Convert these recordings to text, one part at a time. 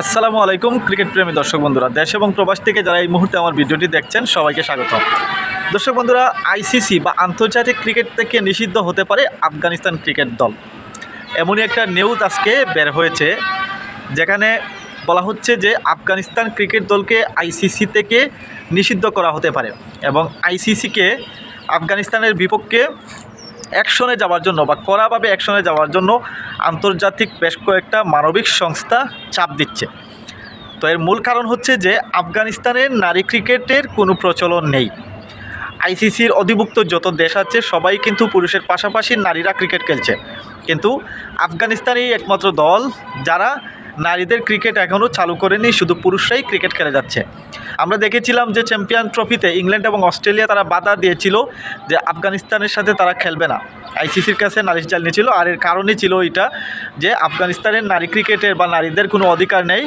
আসসালামু আলাইকুম, ক্রিকেট প্রেমী দর্শক বন্ধুরা। দেশ এবং প্রবাস থেকে যারা এই মুহূর্তে আমার ভিডিওটি দেখছেন, সবাইকে স্বাগত দর্শক বন্ধুরা, আইসিসি বা আন্তর্জাতিক ক্রিকেট থেকে নিষিদ্ধ হতে পারে আফগানিস্তান ক্রিকেট দল। এমনই একটা নিউজ আজকে বের হয়েছে, যেখানে বলা হচ্ছে যে আফগানিস্তান ক্রিকেট দলকে আইসিসি থেকে নিষিদ্ধ করা হতে পারে এবং আইসিসিকে আফগানিস্তানের বিপক্ষে অ্যাকশনে যাওয়ার জন্য বা কড়াভাবে অ্যাকশনে যাওয়ার জন্য আন্তর্জাতিক বেশ কয়েকটা মানবিক সংস্থা চাপ দিচ্ছে। তো এর মূল কারণ হচ্ছে যে আফগানিস্তানের নারী ক্রিকেটের কোনো প্রচলন নেই। আইসিসির অধিভুক্ত যত দেশ আছে, সবাই কিন্তু পুরুষের পাশাপাশি নারীরা ক্রিকেট খেলছে। কিন্তু আফগানিস্তানই একমাত্র দল যারা নারীদের ক্রিকেট এখনও চালু করেনি, শুধু পুরুষরাই ক্রিকেট খেলে যাচ্ছে। আমরা দেখেছিলাম যে চ্যাম্পিয়ন ট্রফিতে ইংল্যান্ড এবং অস্ট্রেলিয়া তারা বাধা দিয়েছিল যে আফগানিস্তানের সাথে তারা খেলবে না। আইসিসির কাছে নালিশ নিয়েছিল, আর এর কারণই ছিল এটা যে আফগানিস্তানের নারী ক্রিকেটের বা নারীদের কোনো অধিকার নেই।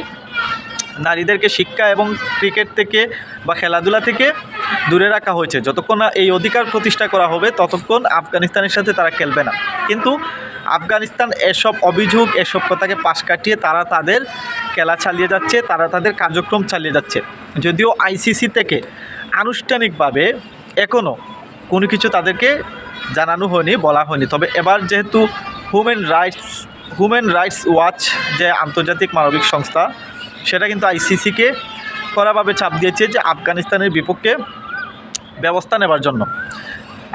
নারীদেরকে শিক্ষা এবং ক্রিকেট থেকে বা খেলাধুলা থেকে দূরে রাখা হয়েছে। যতক্ষণ না এই অধিকার প্রতিষ্ঠা করা হবে, ততক্ষণ আফগানিস্তানের সাথে তারা খেলবে না। কিন্তু আফগানিস্তান এসব অভিযোগ, এসব কথাকে পাশ কাটিয়ে তারা তাদের খেলা চালিয়ে যাচ্ছে, তারা তাদের কার্যক্রম চালিয়ে যাচ্ছে। যদিও আইসিসি থেকে আনুষ্ঠানিকভাবে এখনও কোনো কিছু তাদেরকে জানানো হয়নি, বলা হয়নি। তবে এবার যেহেতু human rights human rights watch যে আন্তর্জাতিক মানবিক সংস্থা, সেটা কিন্তু আইসিসিকে কড়াভাবে চাপ দিয়েছে যে আফগানিস্তানের বিপক্ষে ব্যবস্থা নেবার জন্য।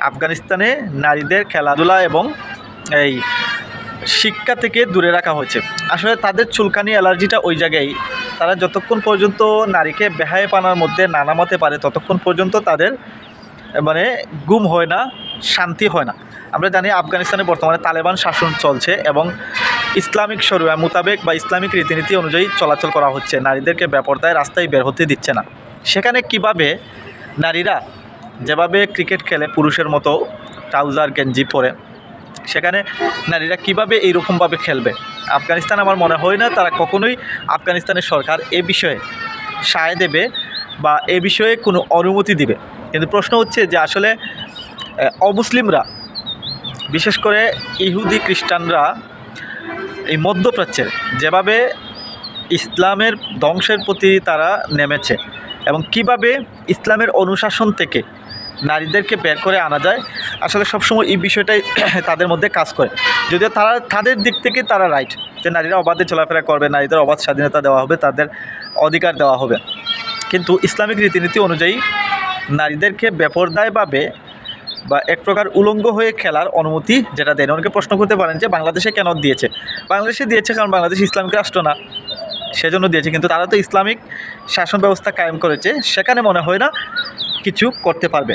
আফগানিস্তানে নারীদের খেলাধুলা এবং এই শিক্ষা থেকে দূরে রাখা হয়েছে। আসলে তাদের চুলকানি, অ্যালার্জিটা ওই জায়গায়। তারা যতক্ষণ পর্যন্ত নারীকে বেহায় পানার মধ্যে না নামাতে পারে, ততক্ষণ পর্যন্ত তাদের মানে গুম হয় না, শান্তি হয় না। আমরা জানি আফগানিস্তানে বর্তমানে তালেবান শাসন চলছে এবং ইসলামিক শরিয়া মোতাবেক বা ইসলামিক রীতিনীতি অনুযায়ী চলাচল করা হচ্ছে। নারীদেরকে বেপরদায় রাস্তায় বের হতে দিচ্ছে না। সেখানে কীভাবে নারীরা যেভাবে ক্রিকেট খেলে, পুরুষের মতো ট্রাউজার, গেঞ্জি পরে, সেখানে নারীরা কীভাবে এইরকমভাবে খেলবে? আফগানিস্তান আমার মনে হয় না তারা কখনোই আফগানিস্তানের সরকার এ বিষয়ে সায় দেবে বা এ বিষয়ে কোনো অনুমতি দিবে। কিন্তু প্রশ্ন হচ্ছে যে আসলে অমুসলিমরা, বিশেষ করে ইহুদি খ্রিস্টানরা এই মধ্যপ্রাচ্যের যেভাবে ইসলামের ধ্বংসের প্রতি তারা নেমেছে এবং কীভাবে ইসলামের অনুশাসন থেকে নারীদেরকে বের করে আনা যায়, আসলে সবসময় এই বিষয়টাই তাদের মধ্যে কাজ করে। যদিও তারা, তাদের দিক থেকে তারা রাইট যে নারীরা অবাধে চলাফেরা করবে, নারীদের অবাধ স্বাধীনতা দেওয়া হবে, তাদের অধিকার দেওয়া হবে। কিন্তু ইসলামিক রীতিনীতি অনুযায়ী নারীদেরকে বেপরদায়ভাবে বা এক প্রকার উলঙ্গ হয়ে খেলার অনুমতি যেটা দেন অনেকে প্রশ্ন করতে পারেন যে বাংলাদেশে কেন দিয়েছে? বাংলাদেশে দিয়েছে কারণ বাংলাদেশ ইসলামিক রাষ্ট্র না। সেজন্য দিয়েছে, কিন্তু তারা তো ইসলামিক শাসন ব্যবস্থা কায়েম করেছে, সেখানে মনে হয় না কিছু করতে পারবে।